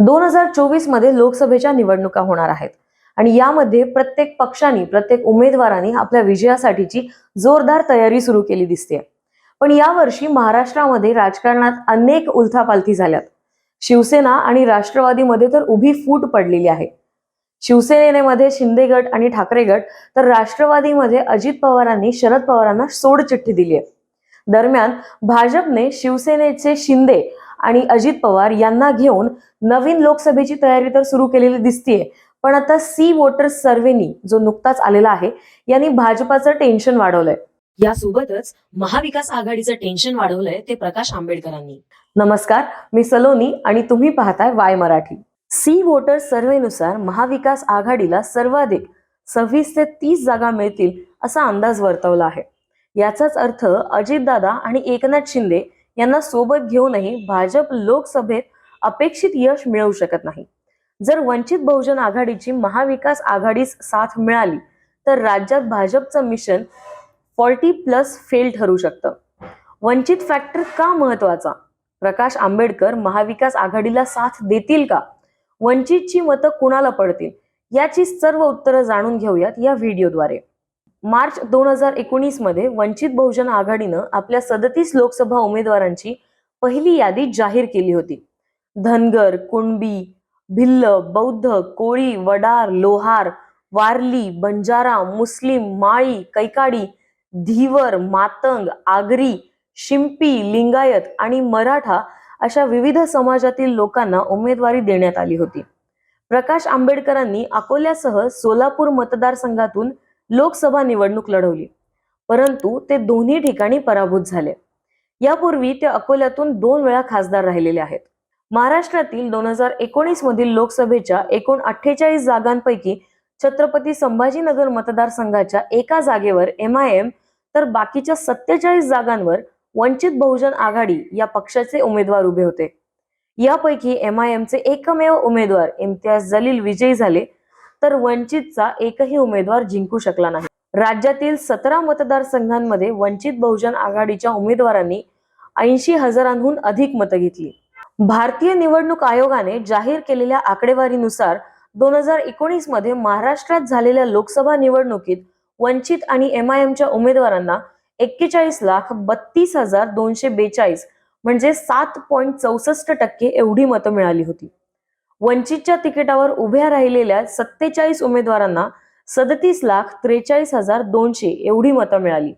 दोन हजार चोवीसमध्ये लोकसभेच्या निवडणुका होणार आहेत. आणि यामध्ये प्रत्येक पक्षाने प्रत्येक उमेदवाराने आपल्या विजयासाठीची जोरदार तयारी सुरू केली दिसते. पण यावर्षी महाराष्ट्रामध्ये राजकारणात अनेक उलथापालथी झाल्यात. शिवसेना आणि राष्ट्रवादीमध्ये तर उभी फूट पडलेली आहे. शिवसेनेमध्ये शिंदे गट आणि ठाकरे गट तर राष्ट्रवादीमध्ये अजित पवारांनी शरद पवारांना सोडचिठ्ठी दिली आहे. दरम्यान भाजपने शिवसेनेचे शिंदे आणि अजित पवार यांना घेऊन नवीन लोकसभेची तयारी तर सुरू केलेली दिसतीये. पण आता सी वोटर सर्व्हेनी जो नुकताच आलेला आहे यांनी भाजपाचं टेन्शन वाढवलंय. यासोबतच महाविकास आघाडीचं टेन्शन वाढवलंय ते प्रकाश आंबेडकरांनी. नमस्कार मी सलोनी आणि तुम्ही पाहताय वाय मराठी. सी वोटर सर्व्हेनुसार महाविकास आघाडीला सर्वाधिक सव्वीस ते तीस जागा मिळतील असा अंदाज वर्तवला आहे. याचाच अर्थ अजितदादा आणि एकनाथ शिंदे यांना सोबत घेऊनही भाजप लोकसभेत अपेक्षित यश मिळवू शकत नाही. जर वंचित बहुजन आघाडीची महाविकास आघाडीस साथ मिळाली तर राज्यात भाजपचं मिशन फॉर्टी प्लस फेल ठरू शकतं. वंचित फॅक्टर का महत्त्वाचा? प्रकाश आंबेडकर महाविकास आघाडीला साथ देतील का? वंचितची मतं कुणाला पडतील? याची सर्व उत्तरं जाणून घेऊयात या व्हिडिओद्वारे. मार्च दोन हजार एकोणीसमध्ये वंचित बहुजन आघाडीनं आपल्या सदतीस लोकसभा उमेदवारांची पहिली यादी जाहीर केली होती. धनगर कुणबी भिल्ल बौद्ध कोळी वडार लोहार वारली बंजारा मुस्लिम माळी कैकाडी धीवर मातंग आगरी शिंपी लिंगायत आणि मराठा अशा विविध समाजातील लोकांना उमेदवारी देण्यात आली होती. प्रकाश आंबेडकरांनी अकोल्यासह सोलापूर मतदारसंघातून लोकसभा निवडणूक लढवली. परंतु ते दोन्ही ठिकाणी पराभूत झाले. यापूर्वी ते अकोल्यातून दोन वेळा खासदार राहिलेले आहेत. महाराष्ट्रातील दोन हजार एकोणीस मधील लोकसभेच्या एकूण अठ्ठेचाळीस जागांपैकी छत्रपती संभाजीनगर मतदारसंघाच्या एका जागेवर एम आय एम तर बाकीच्या सत्तेचाळीस जागांवर वंचित बहुजन आघाडी या पक्षाचे उमेदवार उभे होते. यापैकी एम आय एमचे एकमेव उमेदवार इम्तियाज जलील विजयी झाले. तर वंचितचा एकही उमेदवार जिंकू शकला नाही. राज्यातील सतरा मतदारसंघांमध्ये वंचित बहुजन आघाडीच्या उमेदवारांनी ऐंशी हजारांहून अधिक मतं घेतली. भारतीय निवडणूक आयोगाने जाहीर केलेल्या आकडेवारीनुसार दोन हजार एकोणीसमध्ये महाराष्ट्रात झालेल्या लोकसभा निवडणुकीत वंचित आणि एम आय एमच्या उमेदवारांना एक्केचाळीस लाख बत्तीस हजार दोनशे बेचाळीस म्हणजे सात पॉईंट चौसष्ट टक्के एवढी मतं मिळाली होती. वंचितच्या तिकिटावर उभ्या राहिलेल्या सत्तेचाळीस उमेदवारांना सदतीस लाख त्रेचाळीस हजार दोनशे एवढी मतं मिळाली.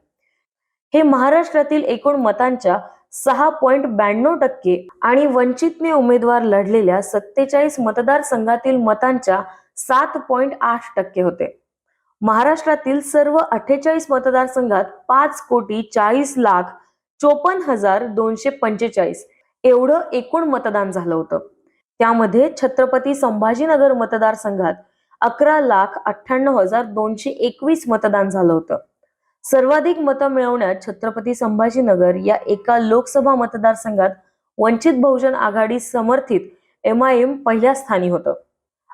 हे महाराष्ट्रातील एकूण मतांच्या सहा पॉईंट ब्याण्णव टक्के आणि वंचितने उमेदवार लढलेल्या सत्तेचाळीस मतदारसंघातील मतांच्या सात पॉईंट आठ टक्के होते. महाराष्ट्रातील सर्व अठ्ठेचाळीस मतदारसंघात पाच कोटी चाळीस लाख चोपन्न हजार दोनशे पंचेचाळीस एवढं एकूण मतदान झालं होतं. त्यामध्ये छत्रपती संभाजीनगर मतदारसंघात अकरा लाख अठ्ठ्याण्णव हजार दोनशे एकवीस मतदान झालं होतं. सर्वाधिक मतं मिळवण्यात छत्रपती संभाजीनगर या एका लोकसभा मतदारसंघात वंचित बहुजन आघाडी समर्थित एम आय एम पहिल्या स्थानी होतं.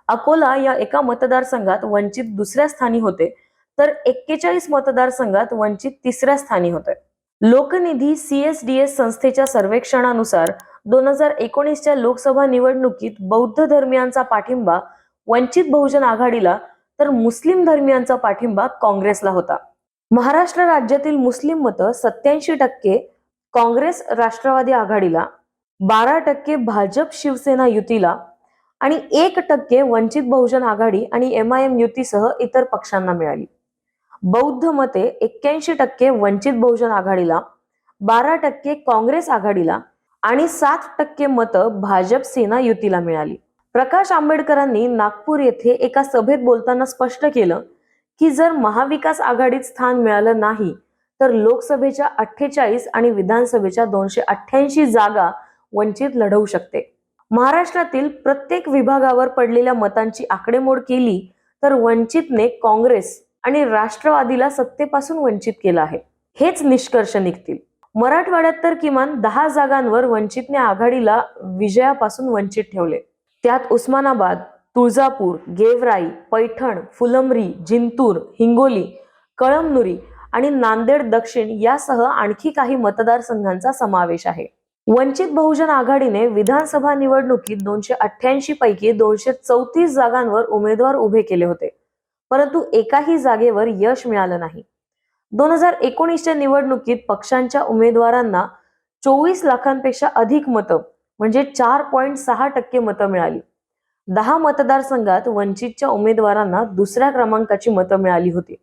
अकोला या एका मतदारसंघात वंचित दुसऱ्या स्थानी होते तर एक्केचाळीस मतदारसंघात वंचित तिसऱ्या स्थानी होते. लोकनिधी सीएसडीएस संस्थेच्या सर्वेक्षणानुसार दोन हजार एकोणीसच्या लोकसभा निवडणुकीत बौद्ध धर्मियांचा पाठिंबा वंचित बहुजन आघाडीला तर मुस्लिम धर्मियांचा पाठिंबा काँग्रेसला होता. महाराष्ट्र राज्यातील मुस्लिम मतं सत्याऐंशी टक्के काँग्रेस राष्ट्रवादी आघाडीला बारा टक्के भाजप शिवसेना युतीला आणि एक टक्के वंचित बहुजन आघाडी आणि एम आय एम युतीसह इतर पक्षांना मिळाली. बौद्ध मते एक्क्याऐंशी टक्के वंचित बहुजन आघाडीला बारा टक्के काँग्रेस आघाडीला आणि सात टक्के मतं भाजप सेना युतीला मिळाली. प्रकाश आंबेडकरांनी नागपूर येथे एका सभेत बोलताना स्पष्ट केलं की जर महाविकास आघाडीत स्थान मिळालं नाही तर लोकसभेच्या अठ्ठेचाळीस आणि विधानसभेच्या दोनशे अठ्ठ्याऐंशी जागा वंचित लढवू शकते. महाराष्ट्रातील प्रत्येक विभागावर पडलेल्या मतांची आकडेमोड केली तर वंचितने काँग्रेस आणि राष्ट्रवादीला सत्तेपासून वंचित केलं आहे. हेच निष्कर्ष निघतील. मराठवाड्यात तर किमान दहा जागांवर वंचितने आघाडीला विजयापासून वंचित ठेवले. त्यात उस्मानाबाद तुळजापूर गेवराई पैठण फुलंब्री जिंतूर हिंगोली कळमनुरी आणि नांदेड दक्षिण यासह आणखी काही मतदारसंघांचा समावेश आहे. वंचित बहुजन आघाडीने विधानसभा निवडणुकीत दोनशे अठ्ठ्याऐंशी पैकी दोनशे चौतीस जागांवर उमेदवार उभे केले होते. परंतु एकाही जागेवर यश मिळालं नाही. दोन हजार एकोणीसच्या निवडणुकीत पक्षांच्या उमेदवारांना चोवीस लाखांपेक्षा अधिक मतं म्हणजे चार पॉईंट सहा टक्के मतं मिळाली. दहा मतदारसंघात वंचितच्या उमेदवारांना दुसऱ्या क्रमांकाची मतं मिळाली होती.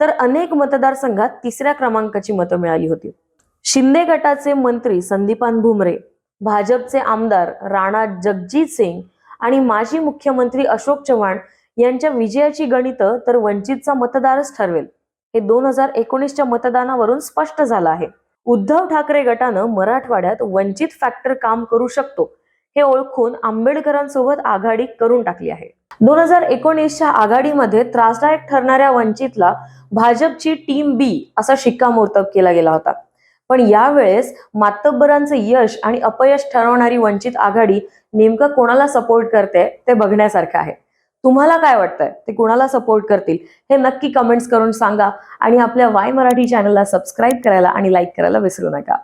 तर अनेक मतदारसंघात तिसऱ्या क्रमांकाची मतं मिळाली होती. शिंदे गटाचे मंत्री संदीपान भुमरे भाजपचे आमदार राणा जगजीत सिंग आणि माजी मुख्यमंत्री अशोक चव्हाण यांच्या विजयाची गणितं तर वंचितचा मतदारच ठरवेल. हे दोन हजार एकोणीसच्या मतदानावरून स्पष्ट झालं आहे. उद्धव ठाकरे गटानं मराठवाड्यात वंचित फॅक्टर काम करू शकतो हे ओळखून आंबेडकरांसोबत आघाडी करून टाकली आहे. दोन हजार एकोणीसच्या आघाडीमध्ये त्रासदायक ठरणाऱ्या वंचितला भाजपची टीम बी असा शिक्कामोर्तब केला गेला होता. पण यावेळेस मातब्बरांचं यश आणि अपयश ठरवणारी वंचित आघाडी नेमकं कोणाला सपोर्ट करते ते बघण्यासारखं आहे. तुम्हाला काय वाटतंय? ते कोणाला सपोर्ट करतील? हे नक्की कमेंट्स करून सांगा. आणि आपल्या वाय मराठी चॅनलला सबस्क्राईब करायला आणि लाईक करायला विसरू नका.